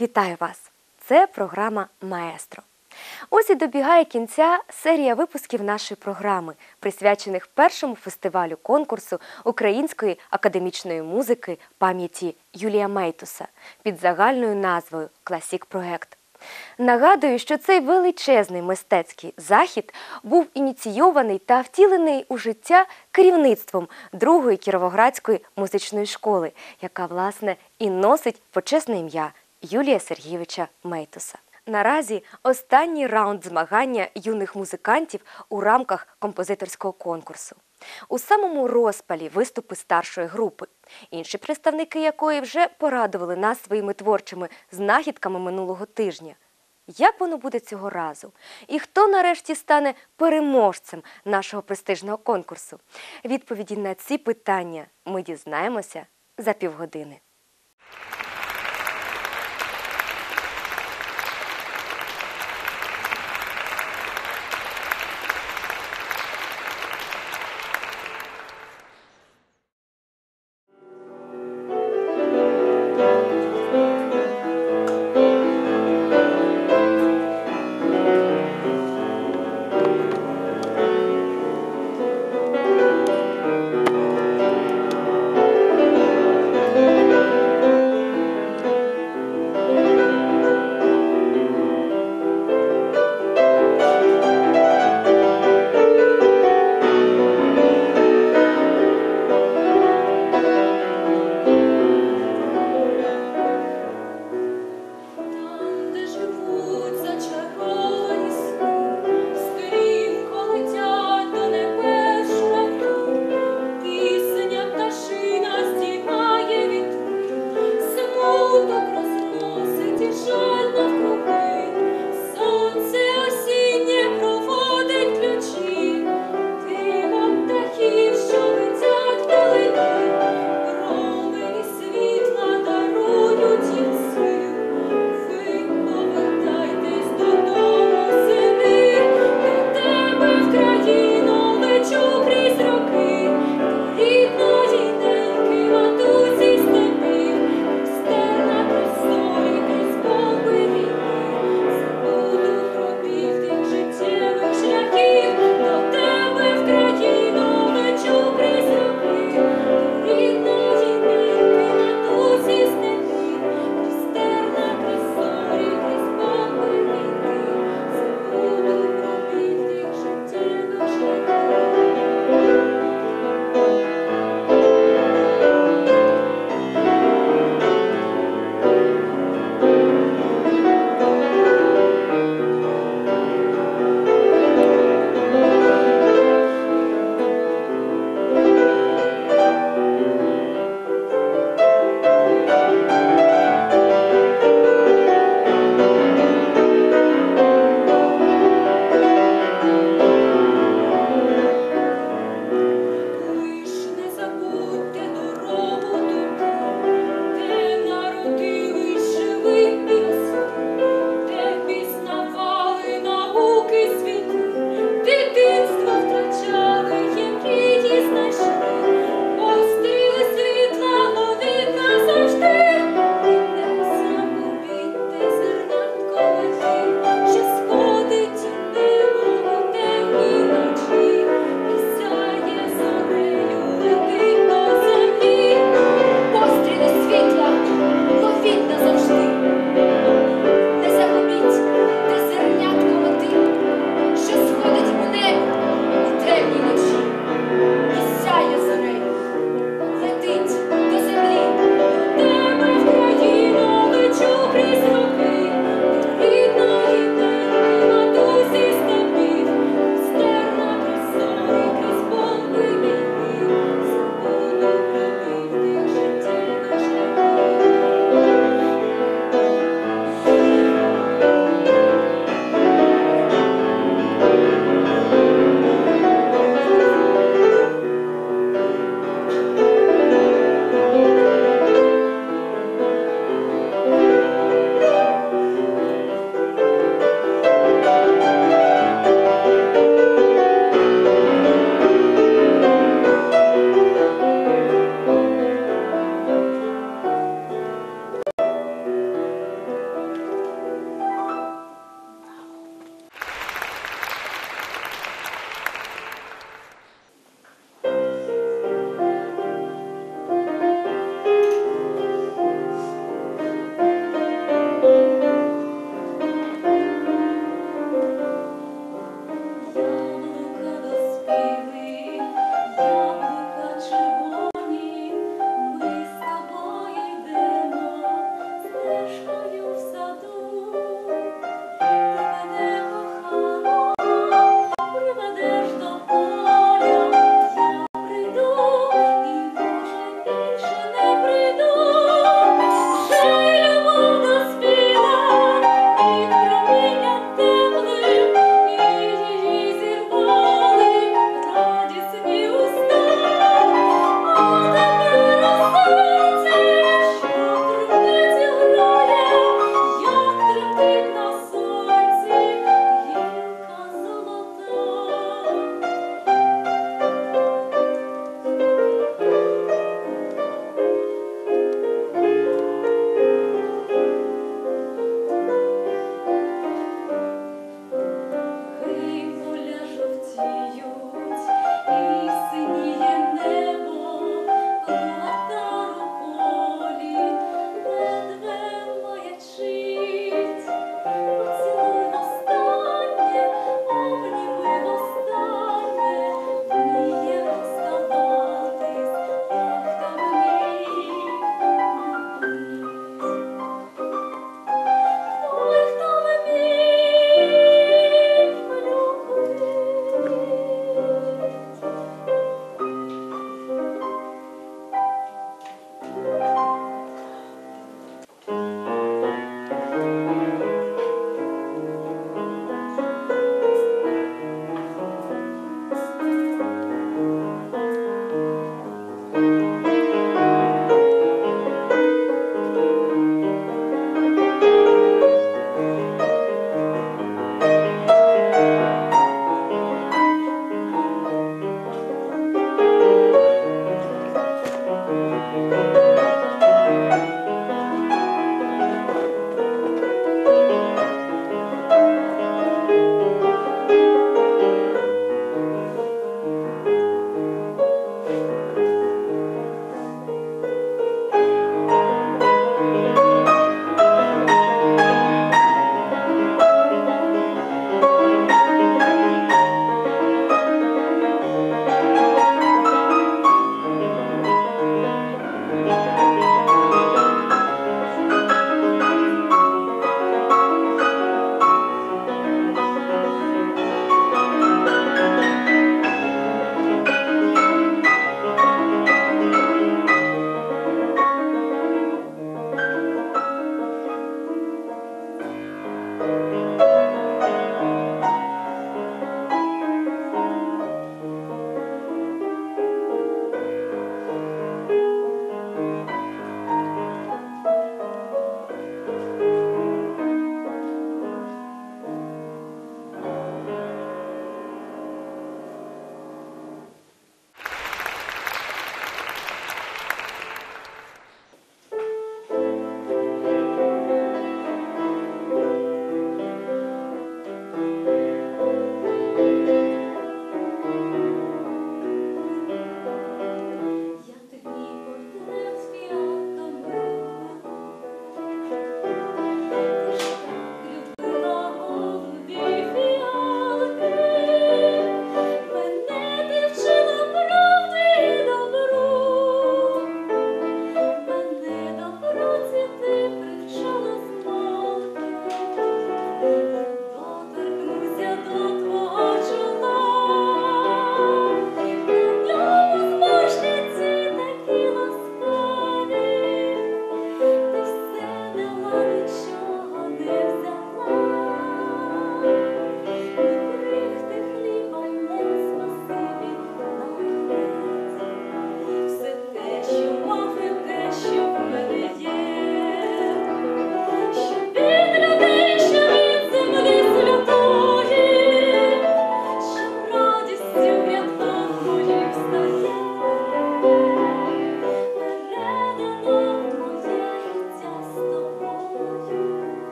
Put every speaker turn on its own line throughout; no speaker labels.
Вітаю вас! Це програма Маестро. Ось і добігає кінця серія випусків нашої програми, присвячених першому фестивалю конкурсу української академічної музики пам'яті Юлія Мейтуса під загальною назвою Класік Проект. Нагадую, що цей величезний мистецький захід був ініційований та втілений у життя керівництвом другої кіровоградської музичної школи, яка, власне, і носить почесне ім'я Юлія Сергійовича Мейтуса. Наразі останній раунд змагання юних музикантів у рамках композиторського конкурсу. У самому розпалі виступи старшої групи, інші представники якої вже порадували нас своїми творчими знахідками минулого тижня. Як воно буде цього разу? І хто нарешті стане переможцем нашого престижного конкурсу? Відповіді на ці питання ми дізнаємося за півгодини.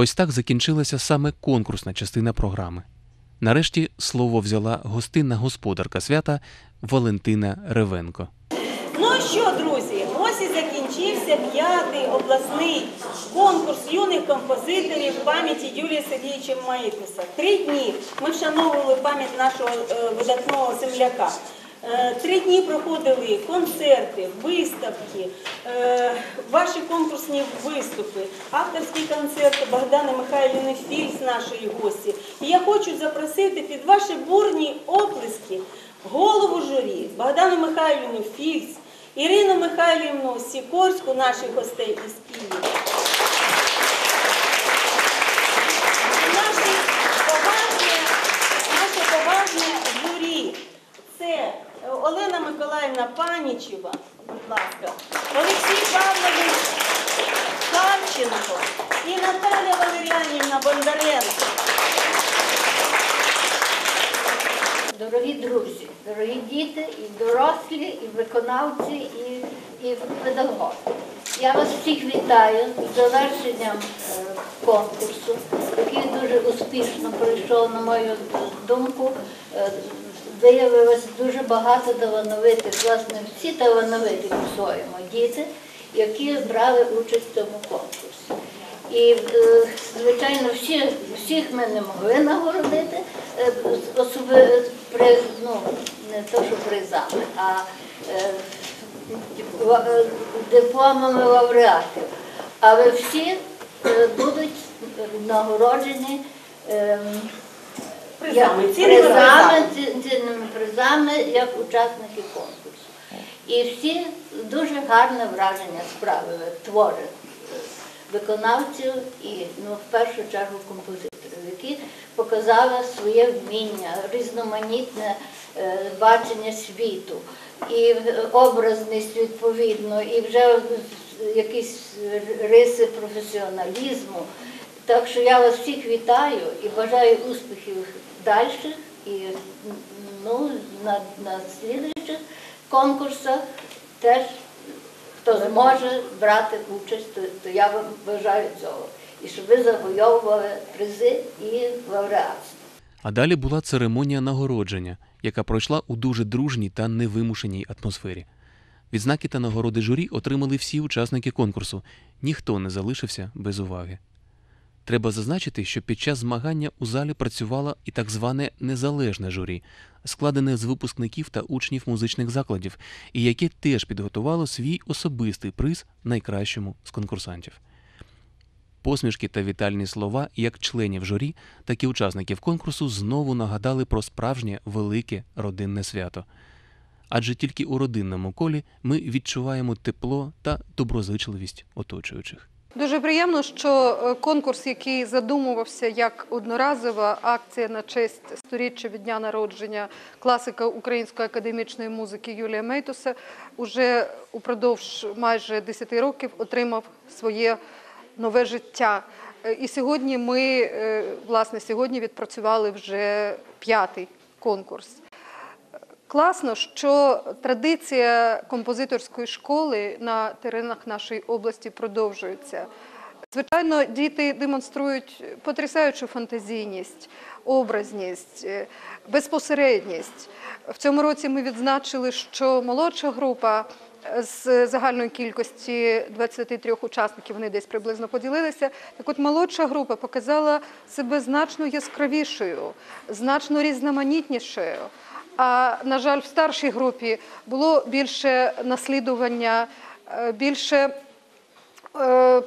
Ось так закінчилася саме конкурсна частина програми. Нарешті слово взяла гостинна господарка свята Валентина Ревенко.
Ну що, друзі, ось і закінчився п'ятий обласний конкурс юних композиторів пам'яті Юлія Сергійовича Маїтнеса. Три дні ми вшановували пам'ять нашого е, видатного земляка. Е, Три дні проходили концерти, виставки, е, ваші конкурсні виступи, авторські концерти Богдани Михайлівни Фільц, нашої гості. І я хочу запросити під ваші бурні оплески голову журі Богдану Михайлівну Фільц, Ірину Михайлівну Сікорську, наших гостей із Києва. І Наші поважні, наше поважне журі. Це е, Олена Миколаївна Панічева, будь ласка, Олексій Павлович Харченко і Наталя Валеріанівна Бондаренко.
Дорогі друзі, дорогі діти, і дорослі, і виконавці, і, і педагоги. Я вас всіх вітаю з завершенням е, конкурсу, який дуже успішно пройшов, на мою думку. Виявилось дуже багато талановитих, власне, всі талановиті по-своєму діти, які брали участь в цьому конкурсі. І, е, звичайно, всі, всіх ми не могли нагородити, е, особи, при, ну, не то, що призами, а е, дипломами лауреатів. Але всі будуть нагороджені ем,
Призами,
як
цінними
призами,
призами.
цінними призами як учасники конкурсу. І всі дуже гарне враження справили твори е, виконавців і ну, в першу чергу композиторів, які показали своє вміння, різноманітне е, бачення світу, і е, образність відповідно, і вже якісь риси професіоналізму. Так що я вас всіх вітаю і бажаю успіхів далі і ну, на, на слідуючих конкурсах теж хто зможе брати участь, то, то я вам бажаю цього. І щоб ви завойовували призи і лауреатство.
А далі була церемонія нагородження, яка пройшла у дуже дружній та невимушеній атмосфері. Відзнаки та нагороди журі отримали всі учасники конкурсу, ніхто не залишився без уваги. Треба зазначити, що під час змагання у залі працювало і так зване незалежне журі, складене з випускників та учнів музичних закладів, і яке теж підготувало свій особистий приз найкращому з конкурсантів. Посмішки та вітальні слова як членів журі, так і учасників конкурсу знову нагадали про справжнє велике родинне свято. Адже тільки у родинному колі ми відчуваємо тепло та доброзичливість оточуючих.
Дуже приємно, що е, конкурс, який задумувався як одноразова акція на честь сторіччя від дня народження класика української академічної музики Юлія Мейтуса, уже упродовж майже 10 років отримав своє нове життя. Е, І сьогодні ми, е, власне, сьогодні відпрацювали вже п'ятий конкурс. Класно, що традиція композиторської школи на теренах нашої області продовжується. Звичайно, діти демонструють потрясаючу фантазійність, образність, е, безпосередність. В цьому році ми відзначили, що молодша група е, з загальної кількості 23 учасників, вони десь приблизно поділилися. Так от молодша група показала себе значно яскравішою, значно різноманітнішою. А на жаль, в старшій групі було більше наслідування, е, більше е,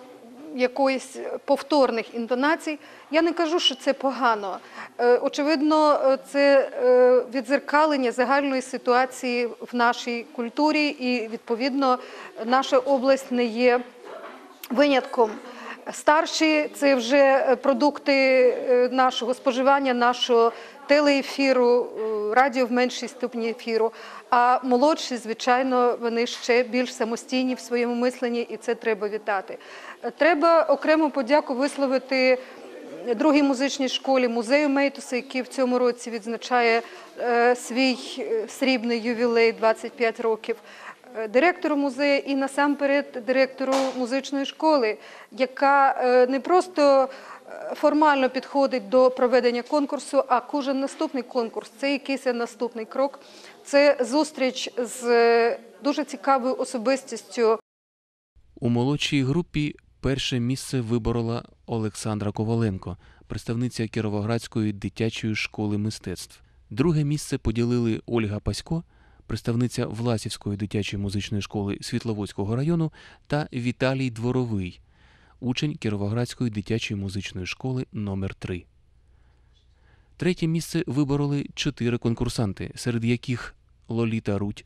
якоїсь повторних інтонацій. Я не кажу, що це погано. Е, Очевидно, це е, відзеркалення загальної ситуації в нашій культурі, і відповідно наша область не є винятком. Старші це вже продукти е, нашого споживання, нашого телеефіру, е, радіо в меншій ступні ефіру. А молодші, звичайно, вони ще більш самостійні в своєму мисленні, і це треба вітати. Е, Треба окрему подяку висловити другій музичній школі музею Мейтуса, який в цьому році відзначає е, свій е, срібний ювілей 25 років. е, Директору музею і насамперед директору музичної школи, яка е, не просто формально підходить до проведення конкурсу, а кожен наступний конкурс це якийсь наступний крок. Це зустріч з е, дуже цікавою особистістю
У молодшій групі перше місце виборола Олександра Коваленко, представниця Кіровоградської дитячої школи мистецтв. Друге місце поділили Ольга Пасько, представниця Власівської дитячої музичної школи Світловодського району, та Віталій Дворовий, учень Кіровоградської дитячої музичної школи номер 3 Третє місце вибороли чотири конкурсанти, серед яких Лоліта Рудь,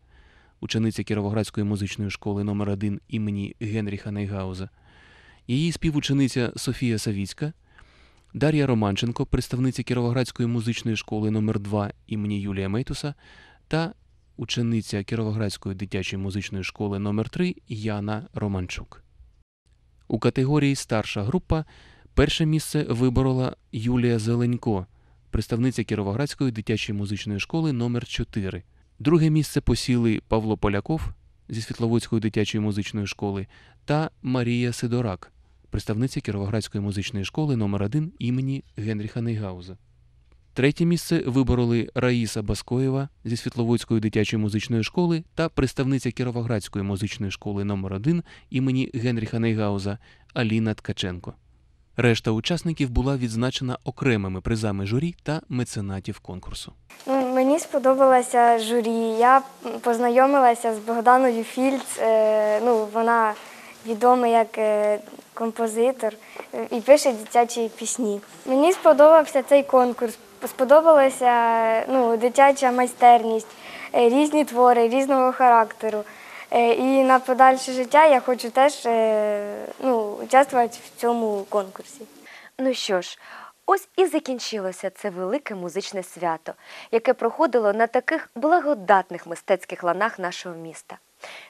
учениця Кіровоградської музичної школи номер 1 імені Генріха Найгауза, її співучениця Софія Савіцька, Дар'я Романченко, представниця Кіровоградської музичної школи номер 2 імені Юлія Мейтуса та учениця Кіровоградської дитячої музичної школи номер 3 Яна Романчук. У категорії старша група перше місце виборола Юлія Зеленько, представниця Кіровоградської дитячої музичної школи номер 4 Друге місце посіли Павло Поляков зі Світловодської дитячої музичної школи та Марія Сидорак, представниця Кіровоградської музичної школи номер 1 імені Генріха Нейгауза. Третє місце вибороли Раїса Баскоєва зі Світловодської дитячої музичної школи та представниця Кіровоградської музичної школи номер 1 імені Генріха Нейгауза Аліна Ткаченко. Решта учасників була відзначена окремими призами журі та меценатів конкурсу.
Ну, мені сподобалося журі. Я познайомилася з Богданою Фільц. Е, ну, вона відома як е, композитор е, і пише дитячі пісні. Мені сподобався цей конкурс. Сподобалася ну, дитяча майстерність, е, різні твори різного характеру. Е, І на подальше життя я хочу теж е, ну, участвувати в цьому конкурсі.
Ну що ж, ось і закінчилося це велике музичне свято, яке проходило на таких благодатних мистецьких ланах нашого міста.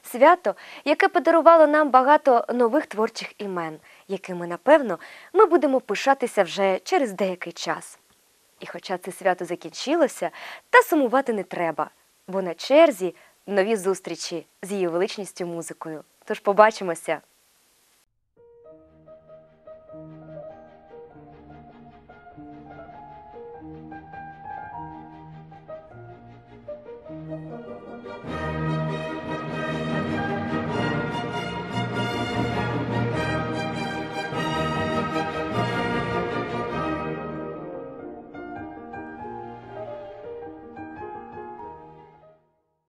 Свято, яке подарувало нам багато нових творчих імен, якими, напевно, ми будемо пишатися вже через деякий час. І хоча це свято закінчилося, та сумувати не треба, бо на черзі нові зустрічі з її величністю музикою. Тож побачимося